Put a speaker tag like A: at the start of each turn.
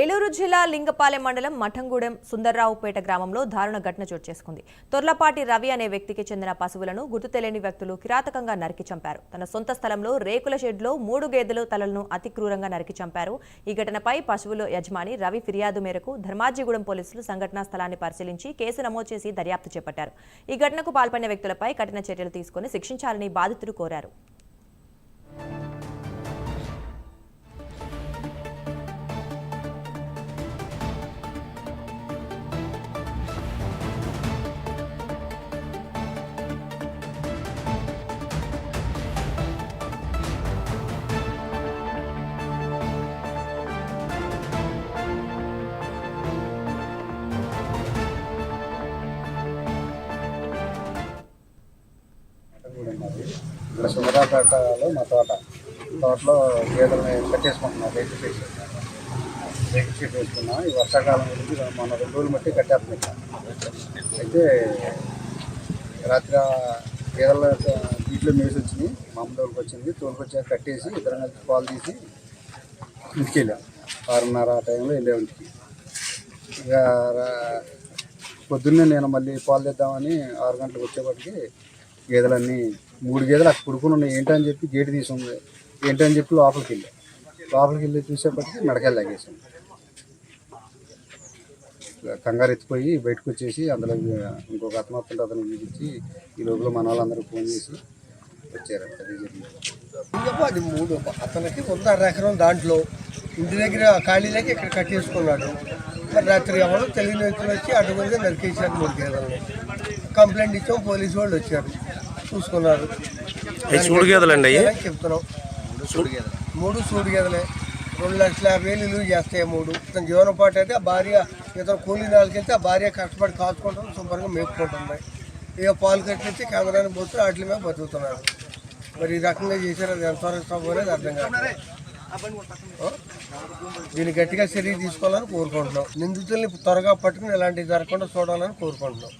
A: ఏలూరు జిల్లా లింగపాలెం మండలం మఠంగూడెం సుందర్రావుపేట గ్రామంలో దారుణ ఘటన చోటు చేసుకుంది. తొర్లపాటి రవి అనే వ్యక్తికి చెందిన పశువులను గుర్తు తెలియని వ్యక్తులు కిరాతకంగా నరికి చంపారు. తన సొంత స్థలంలో రేకుల షెడ్లో మూడు గేదెలు తలలను అతి క్రూరంగా నరికి చంపారు. ఈ ఘటనపై పశువుల యజమాని రవి ఫిర్యాదు మేరకు ధర్మాజిగూడెం పోలీసులు సంఘటనా స్థలాన్ని పరిశీలించి కేసు నమోదు చేసి దర్యాప్తు చేపట్టారు. ఈ ఘటనకు పాల్పడిన వ్యక్తులపై కఠిన చర్యలు తీసుకుని శిక్షించాలని బాధితులు కోరారు.
B: ఇక్కడ సుందరాపేటలో మా తోట. తోటలో గేదెలని కట్టేసుకుంటున్నాం రేకు షీట్ రేకు షీట్ వేసుకున్నాం ఈ వర్షాకాలం గురించి మన రెండు రోజులు బట్టి కట్టేస్తున్నాం. అయితే రాత్రి గేదెల వీటిలో మేసి వచ్చింది మా అమ్మ తోలుకు వచ్చింది. తోలుకొచ్చాక కట్టేసి ఇద్దరం కలిసి పాలు తీసి ఇంటికి వెళ్ళాం ఆరున్నర ఆ టైంలో వెళ్ళాం ఇంటికి. ఇక రా- పొద్దున్నే నేను మళ్ళీ పాలు తెద్దామని ఆరు గంటలకు వచ్చేప్పటికి గేదెలన్నీ మూడు గేదెలు అక్కడ పుడుకుని ఉన్నాయి. ఏంటని చెప్పి గేటు తీసుంది ఏంటని చెప్పి లోపలికి వెళ్ళి. లోపలికి వెళ్ళి చూసేప్పటికి మెడకాయలు తగ్గేసాం కంగారు ఎత్తిపోయి బయటకు వచ్చేసి అందులో ఇంకొక అతను వస్తుంటే అతను చూపించి ఈ లోపల మన వాళ్ళందరూ ఫోన్ చేసి వచ్చారు. అది జరిగింది.
C: మూడు. అతనికి వంద అర ఎకరం దాంట్లో ఇంటి దగ్గర ఖాళీలకి ఇక్కడ కట్టేసుకున్నాడు. మరి రాత్రి ఎవరు తెలియని వ్యక్తులు వచ్చి అటువైపు నరికేశారు మూడు గేదెలని కంప్లైంట్ ఇచ్చాం పోలీసు వాళ్ళు వచ్చారు. చూసుకున్నారు.
D: సూడు గేదెలండి
C: చెప్తున్నాం. మూడు సూడు గేదెలే. రెండు లక్షల యాభై వేలు విలువ చేస్తాయి మూడు. ఇతను జీవనపాటు అయితే ఆ భార్య ఇతను కూలీ నాలుగు వెళ్తే ఆ భార్య కష్టపడి కాచుకుంటుంది శుభ్రంగా మేపుకుంటుంది. ఇక పాలు కట్టించి కెమెరాని పోతే వాటి మీద బతుకుతున్నారు. మరి ఈ రకంగా చేశారు అది ఎంతవరకు సభలేదు అర్థం కాదు? దీన్ని గట్టిగా చర్య తీసుకోవాలని కోరుకుంటున్నాం. నిందితుల్ని త్వరగా పట్టుకుని ఇలాంటివి జరగకుండా చూడాలని కోరుకుంటున్నాం.